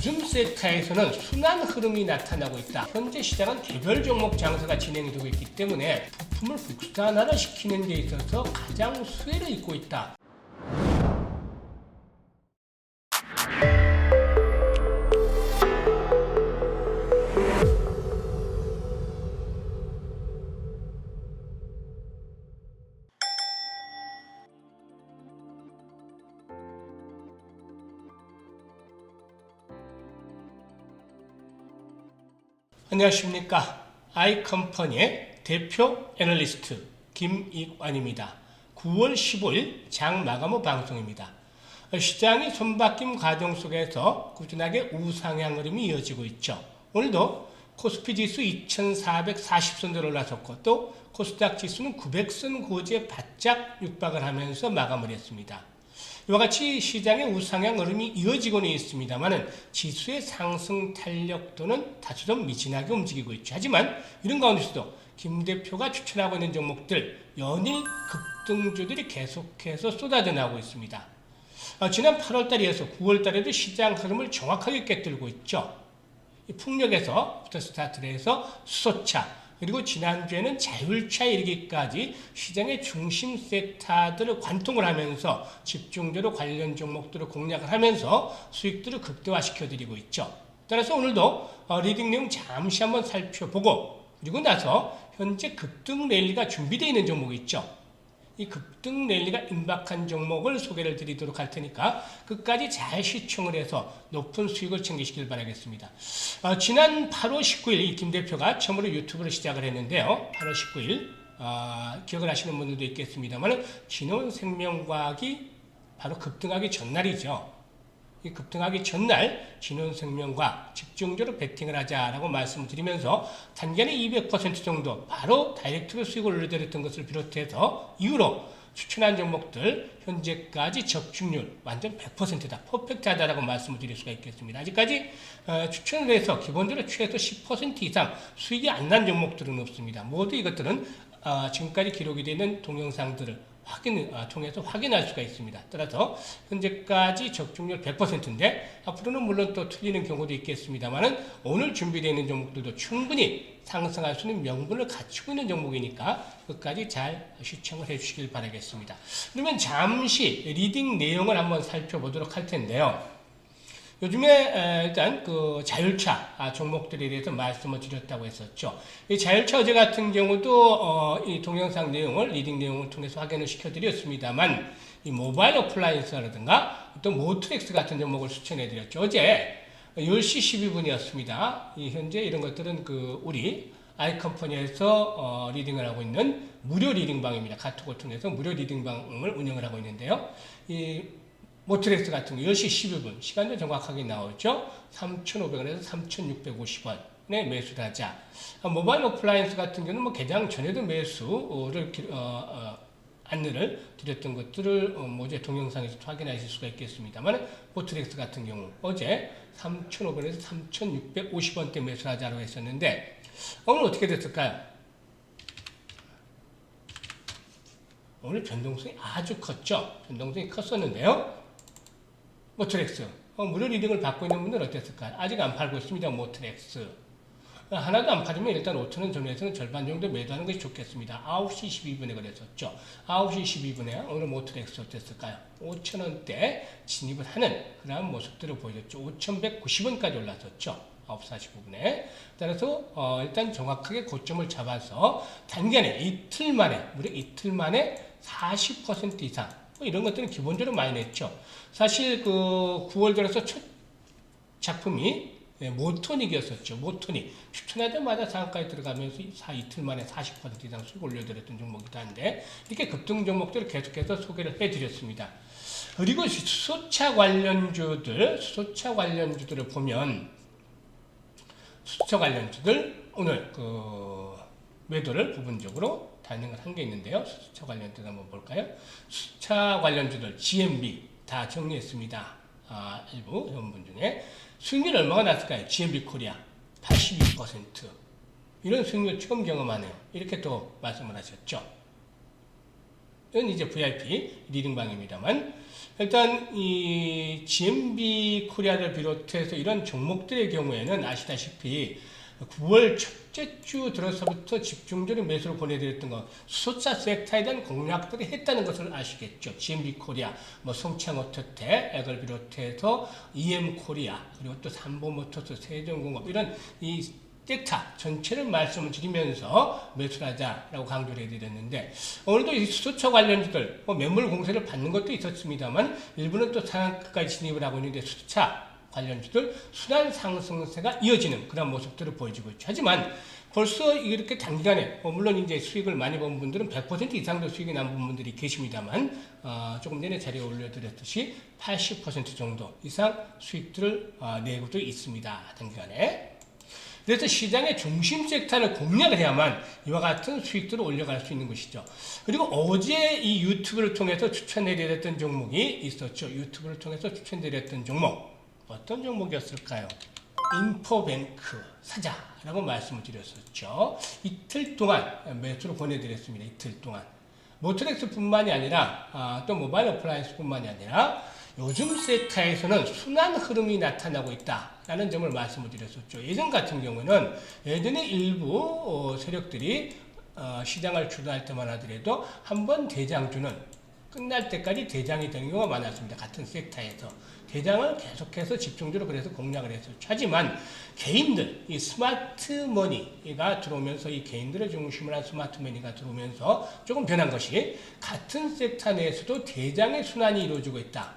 요즘 세타에서는 순환 흐름이 나타나고 있다. 현재 시장은 개별 종목 장세가 진행이 되고 있기 때문에 부품을 국산화시키는 데 있어서 가장 수혜를 잇고 있다. 안녕하십니까. 아이컴퍼니의 대표 애널리스트 김익완입니다. 9월 15일 장 마감 후 방송입니다. 시장이 손바뀜 과정 속에서 꾸준하게 우상향 흐름이 이어지고 있죠. 오늘도 코스피 지수 2440선대로 올라섰고 또 코스닥 지수는 900선 고지에 바짝 육박을 하면서 마감을 했습니다. 이와 같이 시장의 우상향 흐름이 이어지고는 있습니다만은 지수의 상승 탄력도는 다소 좀 미진하게 움직이고 있죠. 하지만 이런 가운데서도 김 대표가 추천하고 있는 종목들 연일 급등주들이 계속해서 쏟아져 나오고 있습니다. 어, 지난 8월달에 이어서 9월달에도 시장 흐름을 정확하게 꿰뚫고 있죠. 이 풍력에서부터 스타트를 해서 수소차, 그리고 지난주에는 자율차 이르기까지 시장의 중심 섹터들을 관통을 하면서 집중적으로 관련 종목들을 공략을 하면서 수익들을 극대화시켜 드리고 있죠. 따라서 오늘도 어, 리딩 내용 잠시 한번 살펴보고 그리고 나서 현재 급등 랠리가 준비되어 있는 종목이 있죠. 이 급등 랠리가 임박한 종목을 소개를 드리도록 할 테니까 끝까지 잘 시청을 해서 높은 수익을 챙기시길 바라겠습니다. 어, 지난 8월 19일 이김 대표가 처음으로 유튜브를 시작을 했는데요. 8월 19일 어, 기억을 하시는 분들도 있겠습니다만 진원생명과학이 바로 급등하기 전날이죠. 이 급등하기 전날 진원생명과 집중적으로 베팅을 하자라고 말씀을 드리면서 단기간에 200% 정도 바로 다이렉트로 수익을 올려드렸던 것을 비롯해서 이후로 추천한 종목들 현재까지 적중률 완전 100%다 퍼펙트하다라고 말씀을 드릴 수가 있겠습니다. 아직까지 어, 추천을 해서 기본적으로 최소 10% 이상 수익이 안 난 종목들은 없습니다. 모두 이것들은 어, 지금까지 기록이 되는 동영상들을 확인, 아, 통해서 확인할 수가 있습니다. 따라서 현재까지 적중률 100%인데 앞으로는 물론 또 틀리는 경우도 있겠습니다만은 오늘 준비되어 있는 종목들도 충분히 상승할 수 있는 명분을 갖추고 있는 종목이니까 끝까지 잘 시청을 해 주시길 바라겠습니다. 그러면 잠시 리딩 내용을 한번 살펴보도록 할 텐데요. 요즘에 일단 그 자율차 아, 종목들에 대해서 말씀을 드렸다고 했었죠. 이 자율차 어제 같은 경우도 어, 이 동영상 내용을 리딩 내용을 통해서 확인을 시켜드렸습니다만 이 모바일 어플라이언스라든가 또 모트렉스 같은 종목을 추천해드렸죠. 어제 10시 12분이었습니다. 이 현재 이런 것들은 그 우리 아이컴퍼니에서 어, 리딩을 하고 있는 무료 리딩방입니다. 카톡을 통해서 무료 리딩방을 운영을 하고 있는데요. 이 모트렉스 같은 거 10시 12분 시간도 정확하게 나오죠. 3,500원에서 3,650원. 에 매수를 하자. 아, 모바일 어플라이언스 같은 경우는 뭐 개장 전에도 매수를 어, 어, 안내를 드렸던 것들을 어, 뭐 어제 동영상에서 확인하실 수가 있겠습니다만 모트렉스 같은 경우 어제 3,500원에서 3,650원대 매수하자로 했었는데 오늘 어떻게 됐을까요? 오늘 변동성이 아주 컸죠. 변동성이 컸었는데요. 모트렉스. 어, 무료 리딩을 받고 있는 분들은 어땠을까요? 아직 안 팔고 있습니다. 모트렉스. 하나도 안 팔리면 일단 5천원 전후에서는 절반 정도 매도하는 것이 좋겠습니다. 9시 12분에 그랬었죠. 9시 12분에 오늘 모트렉스 어땠을까요? 5천원대 진입을 하는 그러한 모습들을 보여줬죠. 5,190원까지 올랐었죠. 9시 45분에. 따라서 어, 일단 정확하게 고점을 잡아서 단기간에 이틀 만에, 무려 이틀 만에 40% 이상 뭐 이런 것들은 기본적으로 많이 냈죠. 사실 그 9월 들어서 첫 작품이 네, 모토닉이었었죠. 모토닉. 추천하자마자 상한가에 들어가면서 사 이틀 만에 40% 이상 수익 올려드렸던 종목이기도 한데 이렇게 급등 종목들을 계속해서 소개를 해드렸습니다. 그리고 수소차 관련주들, 수소차 관련주들을 보면 수소차 관련주들 오늘 그 매도를 부분적으로 단행을 한 게 있는데요. 수차 관련주들 한번 볼까요? 수차 관련주들 GMB 다 정리했습니다. 아, 일부 회원분 중에 수익률 얼마가 났을까요? GMB 코리아 82% 이런 수익률 처음 경험하네요. 이렇게 또 말씀을 하셨죠. 이건 이제 VIP 리딩방입니다만 일단 이 GMB 코리아를 비롯해서 이런 종목들의 경우에는 아시다시피 9월 첫째 주 들어서부터 집중적인 매수를 보내드렸던 것, 수소차 섹터에 대한 공략들을 했다는 것을 아시겠죠. GMB 코리아, 뭐 송창호토테, 액을 비롯해서 EM 코리아, 그리고 또 삼보모터스, 세종공업 이런 이 섹터 전체를 말씀을 드리면서 매수하자라고 강조를 해드렸는데 오늘도 이 수소차 관련주들 뭐 매물 공세를 받는 것도 있었습니다만 일부는 또 상한가까지 진입을 하고 있는데 수소차 관련 주들 순환 상승세가 이어지는 그런 모습들을 보여주고 있죠. 하지만 벌써 이렇게 단기간에 뭐 물론 이제 수익을 많이 본 분들은 100% 이상도 수익이 난 분들이 계십니다만 어, 조금 전에 자리에 올려드렸듯이 80% 정도 이상 수익들을 어, 내고도 있습니다. 단기간에. 그래서 시장의 중심 섹터를 공략을 해야만 이와 같은 수익들을 올려갈 수 있는 것이죠. 그리고 어제 이 유튜브를 통해서 추천해드렸던 종목이 있었죠. 유튜브를 통해서 추천드렸던 종목. 어떤 종목이었을까요? 인포뱅크 사자라고 말씀을 드렸었죠. 이틀 동안 매수를 보내드렸습니다. 이틀 동안. 모트렉스뿐만이 아니라 아, 또 모바일 어플라이언스뿐만이 아니라 요즘 세타에서는 순환 흐름이 나타나고 있다라는 점을 말씀을 드렸었죠. 예전 같은 경우는 예전에 일부 어, 세력들이 어, 시장을 주도할 때만 하더라도 한 번 대장주는 끝날 때까지 대장이 되는 경우가 많았습니다. 같은 섹터에서. 대장을 계속해서 집중적으로 그래서 공략을 했었죠. 하지만 개인들, 이 스마트 머니가 들어오면서 이 개인들을 중심으로 한 스마트 머니가 들어오면서 조금 변한 것이 같은 섹터 내에서도 대장의 순환이 이루어지고 있다.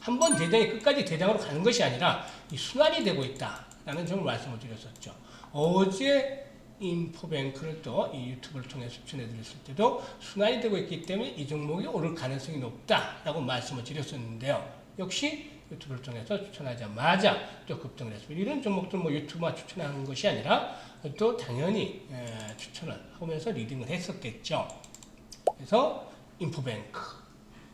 한 번 대장이 끝까지 대장으로 가는 것이 아니라 이 순환이 되고 있다라는 점을 말씀을 드렸었죠. 어제 인포뱅크를 또 이 유튜브를 통해 추천해 드렸을 때도 순환이 되고 있기 때문에 이 종목이 오를 가능성이 높다라고 말씀을 드렸었는데요. 역시 유튜브를 통해서 추천하자마자 또 급등을 했습니다. 이런 종목들 뭐 유튜브만 추천하는 것이 아니라 또 당연히 에, 추천을 하면서 리딩을 했었겠죠. 그래서 인포뱅크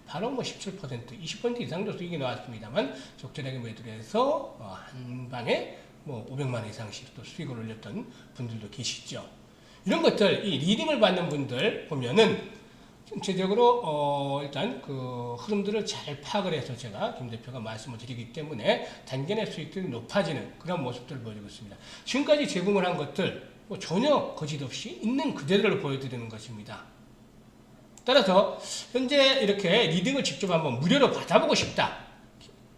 바로 뭐 17%, 20% 이상도 수익이 나왔습니다만 적절하게 매도를 해서 어, 한 방에 뭐 500만 원 이상씩 또 수익을 올렸던 분들도 계시죠. 이런 것들, 이 리딩을 받는 분들 보면은 전체적으로 어 일단 그 흐름들을 잘 파악을 해서 제가 김 대표가 말씀을 드리기 때문에 단기내 수익들이 높아지는 그런 모습들을 보여주고 있습니다. 지금까지 제공을 한 것들 뭐 전혀 거짓 없이 있는 그대로를 보여드리는 것입니다. 따라서 현재 이렇게 리딩을 직접 한번 무료로 받아보고 싶다.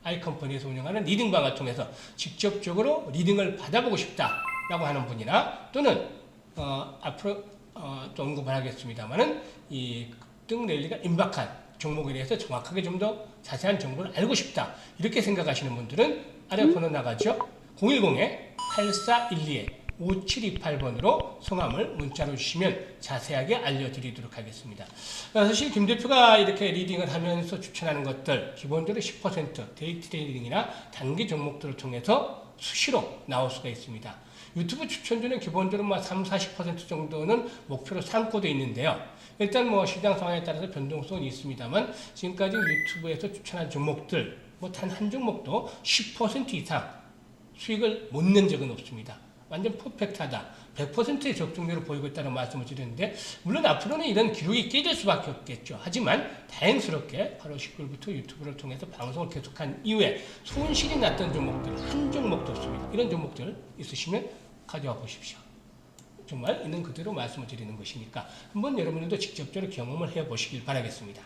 아이컴퍼니에서 운영하는 리딩방을 통해서 직접적으로 리딩을 받아보고 싶다라고 하는 분이나 또는 어, 앞으로 어, 또 언급을 하겠습니다만은 이 급등 랠리가 임박한 종목에 대해서 정확하게 좀 더 자세한 정보를 알고 싶다 이렇게 생각하시는 분들은 아래 번호 나가죠 010-8412에 5728번으로 성함을 문자로 주시면 자세하게 알려드리도록 하겠습니다. 아, 사실 김 대표가 이렇게 리딩을 하면서 추천하는 것들 기본적으로 10% 데이 트레이딩이나 단기 종목들을 통해서 수시로 나올 수가 있습니다. 유튜브 추천주는 기본적으로 뭐 3, 40% 정도는 목표로 삼고 돼 있는데요. 일단 뭐 시장 상황에 따라서 변동성은 있습니다만 지금까지 유튜브에서 추천한 종목들 뭐 단 한 종목도 10% 이상 수익을 못 낸 적은 없습니다. 완전 퍼펙트하다. 100%의 적중률을 보이고 있다는 말씀을 드렸는데 물론 앞으로는 이런 기록이 깨질 수밖에 없겠죠. 하지만 다행스럽게 8월 19일부터 유튜브를 통해서 방송을 계속한 이후에 손실이 났던 종목들 한 종목도 없습니다. 이런 종목들 있으시면 가져와 보십시오. 정말 있는 그대로 말씀을 드리는 것이니까 한번 여러분들도 직접적으로 경험을 해 보시길 바라겠습니다.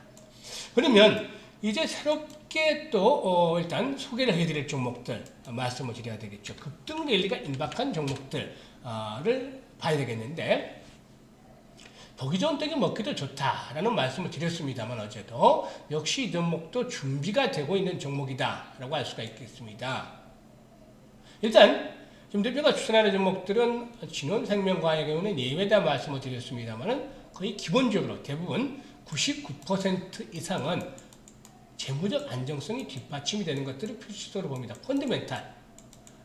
그러면 이제 새롭게 또 어, 일단 소개를 해드릴 종목들 말씀을 드려야 되겠죠. 급등 랠리가 임박한 종목들을 봐야 되겠는데 보기 좋은 떡이 먹기도 좋다라는 말씀을 드렸습니다만 어제도 역시 이 종목도 준비가 되고 있는 종목이다라고 할 수가 있겠습니다. 일단 김 대표가 추천하는 종목들은 진원생명과의 경우는 예외다 말씀을 드렸습니다만 거의 기본적으로 대부분 99% 이상은 재무적 안정성이 뒷받침이 되는 것들을 필수적으로 봅니다. 펀드멘탈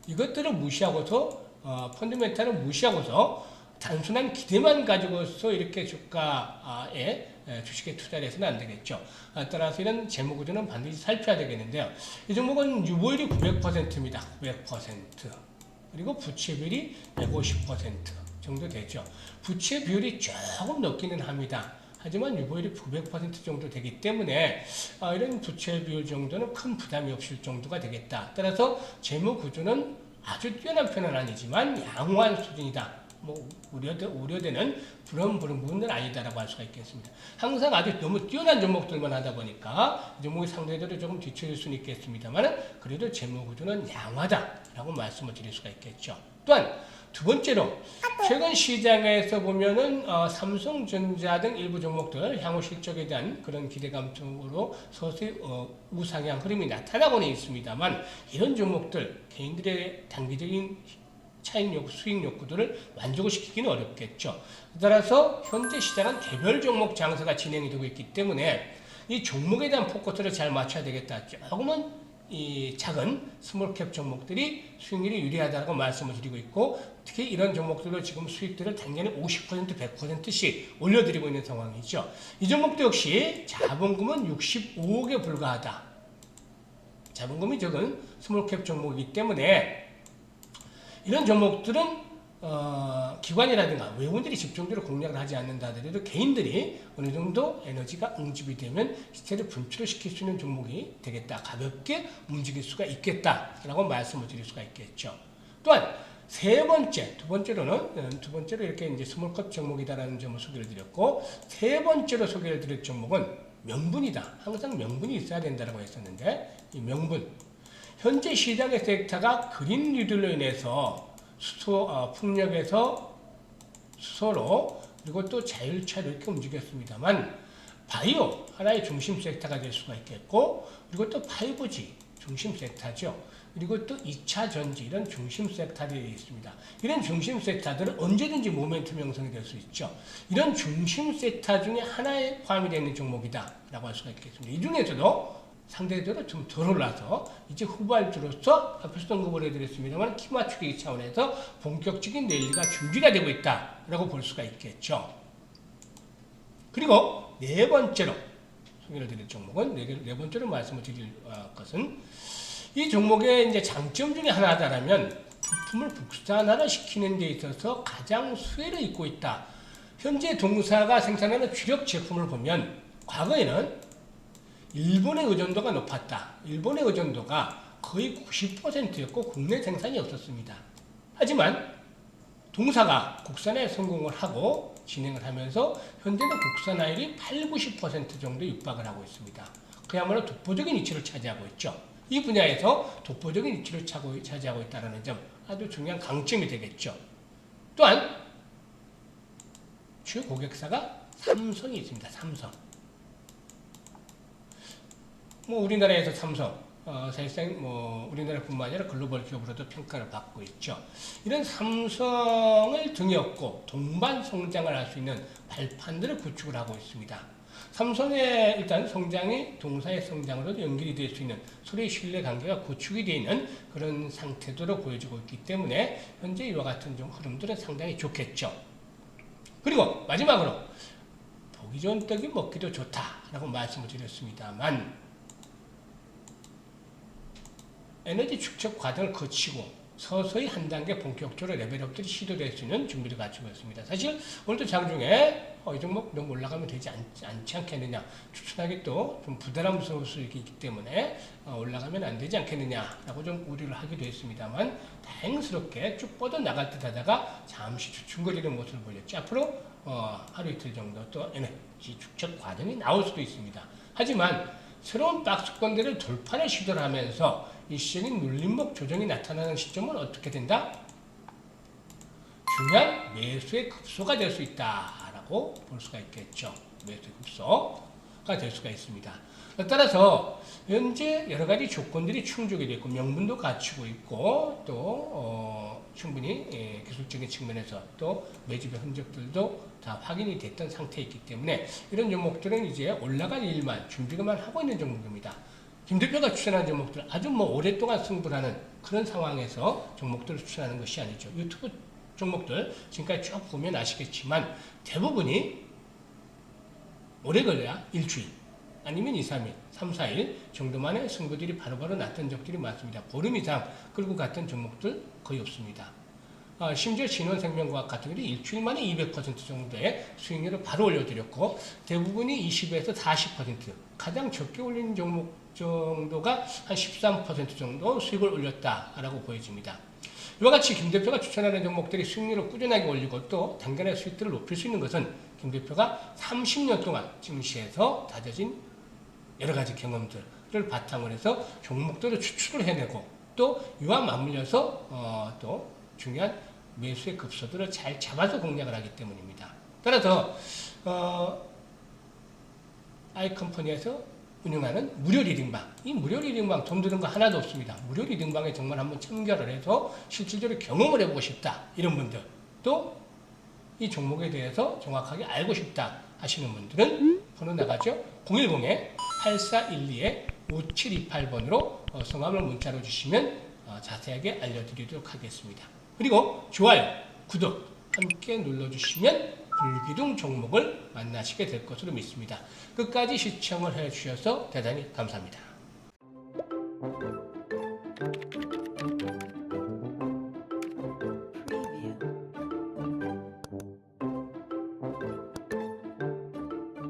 이것들을 무시하고서 어, 펀드멘탈을 무시하고서 단순한 기대만 가지고서 이렇게 주가에 주식에 투자를 해서는 안 되겠죠. 아, 따라서 이런 재무 구조는 반드시 살펴야 되겠는데요. 이 종목은 유보율이 900%입니다. 900%. 그리고 부채 비율이 150% 정도 되죠. 부채 비율이 조금 높기는 합니다. 하지만 유보율이 900% 정도 되기 때문에 아, 이런 부채 비율 정도는 큰 부담이 없을 정도가 되겠다. 따라서 재무 구조는 아주 뛰어난 편은 아니지만 양호한 수준이다. 뭐 우려되, 우려되는 그런 부분은 아니다라고 할 수가 있겠습니다. 항상 아주 너무 뛰어난 종목들만 하다 보니까 종목이 상대적으로 조금 뒤처질 수는 있겠습니다만 그래도 재무 구조는 양호하다라고 말씀을 드릴 수가 있겠죠. 또한 두 번째로 최근 시장에서 보면은 어, 삼성전자 등 일부 종목들 향후 실적에 대한 그런 기대감 쪽으로 서서히 어, 우상향 흐름이 나타나고는 있습니다만 이런 종목들 개인들의 단기적인 차익 욕구, 수익 욕구들을 만족을 시키기는 어렵겠죠. 따라서 현재 시장은 개별 종목 장세가 진행이 되고 있기 때문에 이 종목에 대한 포커스를 잘 맞춰야 되겠다. 조금은 이 작은 스몰캡 종목들이 수익률이 유리하다고 말씀을 드리고 있고 특히 이런 종목들로 지금 수익들을 당연히 50% 100%씩 올려드리고 있는 상황이죠. 이 종목도 역시 자본금은 65억에 불과하다. 자본금이 적은 스몰캡 종목이기 때문에 이런 종목들은 어, 기관이라든가 외국인들이 집중적으로 공략을 하지 않는다 하더라도 개인들이 어느 정도 에너지가 응집이 되면 시세를 분출을 시킬 수 있는 종목이 되겠다. 가볍게 움직일 수가 있겠다라고 말씀을 드릴 수가 있겠죠. 또한 세 번째, 두 번째로는 어, 두 번째로 이렇게 이제 스몰컵 종목이다라는 점을 소개를 드렸고 세 번째로 소개를 드릴 종목은 명분이다. 항상 명분이 있어야 된다라고 했었는데 이 명분 현재 시장의 섹터가 그린 뉴딜로 인해서 수소 어, 풍력에서 수소로 그리고 또 자율차로 이렇게 움직였습니다만 바이오 하나의 중심 섹터가 될 수가 있겠고 그리고 또 5G 중심 섹터죠. 그리고 또 2차 전지 이런 중심 섹터들이 있습니다. 이런 중심 섹터들은 언제든지 모멘텀 형성이 될 수 있죠. 이런 중심 섹터 중에 하나에 포함이 되는 종목이다 라고 할 수가 있겠습니다. 이 중에서도 상대적으로 좀 덜 올라서 이제 후발주로서 앞에서 언급을 해드렸습니다만 키 맞추기 차원에서 본격적인 랠리가 준비가 되고 있다라고 볼 수가 있겠죠. 그리고 네 번째로 소개를 드릴 종목은 네, 개- 네 번째로 말씀을 드릴 어, 것은 이 종목의 이제 장점 중에 하나다라면 부품을 국산화를 시키는 데 있어서 가장 수혜를 잇고 있다. 현재 동사가 생산하는 주력 제품을 보면 과거에는 일본의 의존도가 높았다. 일본의 의존도가 거의 90%였고 국내 생산이 없었습니다. 하지만 동사가 국산에 성공을 하고 진행을 하면서 현재는 국산화율이 8, 90% 정도 육박을 하고 있습니다. 그야말로 독보적인 위치를 차지하고 있죠. 이 분야에서 독보적인 위치를 차지하고 있다는 점 아주 중요한 강점이 되겠죠. 또한 주 고객사가 삼성이 있습니다. 삼성. 뭐 우리나라에서 삼성 어, 사실상 뭐 우리나라뿐만 아니라 글로벌 기업으로도 평가를 받고 있죠. 이런 삼성을 등에 업고 동반 성장을 할 수 있는 발판들을 구축을 하고 있습니다. 삼성의 일단 성장이 동사의 성장으로도 연결이 될 수 있는 서로의 신뢰 관계가 구축이 되어 있는 그런 상태도로 보여지고 있기 때문에 현재 이와 같은 좀 흐름들은 상당히 좋겠죠. 그리고 마지막으로 보기 좋은 떡이 먹기도 좋다라고 말씀을 드렸습니다만 에너지 축적 과정을 거치고 서서히 한 단계 본격적으로 레벨업들이 시도될 수 있는 준비를 갖추고 있습니다. 사실 오늘도 장중에 어, 이 종목 너무 올라가면 되지 않, 않지 않겠느냐 추천하기 또 좀 부담스러울 수 있기 때문에 어, 올라가면 안 되지 않겠느냐라고 좀 우려를 하기도 했습니다만 다행스럽게 쭉 뻗어 나갈 듯 하다가 잠시 주춤거리는 모습을 보였죠. 앞으로 어, 하루 이틀 정도 또 에너지 축적 과정이 나올 수도 있습니다. 하지만 새로운 박스권들을 돌파를 시도를 하면서 일시적인 눌림목 조정이 나타나는 시점은 어떻게 된다? 중요한 매수의 급소가 될 수 있다라고 볼 수가 있겠죠. 매수의 급소가 될 수가 있습니다. 따라서 현재 여러 가지 조건들이 충족이 됐고 명분도 갖추고 있고 또 어, 충분히 예, 기술적인 측면에서 또 매집의 흔적들도 다 확인이 됐던 상태이기 때문에 이런 종목들은 이제 올라갈 일만 준비만 하고 있는 종목입니다. 김 대표가 추천한 종목들 아주 뭐 오랫동안 승부하는 그런 상황에서 종목들을 추천하는 것이 아니죠. 유튜브 종목들 지금까지 쭉 보면 아시겠지만 대부분이 오래 걸려야 일주일 아니면 2, 3일, 3, 4일 정도만의 승부들이 바로바로 났던 적들이 많습니다. 보름 이상 끌고 갔던 종목들 거의 없습니다. 어, 심지어 진원생명과학 같은 경우는 일주일 만에 200% 정도의 수익률을 바로 올려드렸고 대부분이 20에서 40% 가장 적게 올린 종목 정도가 한 13% 정도 수익을 올렸다라고 보여집니다. 이와 같이 김 대표가 추천하는 종목들이 수익률을 꾸준하게 올리고 또 단간의 수익들을 높일 수 있는 것은 김 대표가 30년 동안 증시에서 다져진 여러 가지 경험들을 바탕으로 해서 종목들을 추출을 해내고 또 이와 맞물려서 어, 또 중요한 매수의 급소들을 잘 잡아서 공략을 하기 때문입니다. 따라서 어, 아이컴퍼니에서 운영하는 무료 리딩방 이 무료 리딩방 돈 드는 거 하나도 없습니다. 무료 리딩방에 정말 한번 참여를 해서 실질적으로 경험을 해보고 싶다 이런 분들 또 이 종목에 대해서 정확하게 알고 싶다 하시는 분들은 번호 나가죠 010에 8412-5728번으로 어, 성함을 문자로 주시면 어, 자세하게 알려드리도록 하겠습니다. 그리고 좋아요, 구독 함께 눌러주시면 불기둥 종목을 만나시게 될 것으로 믿습니다. 끝까지 시청을 해주셔서 대단히 감사합니다.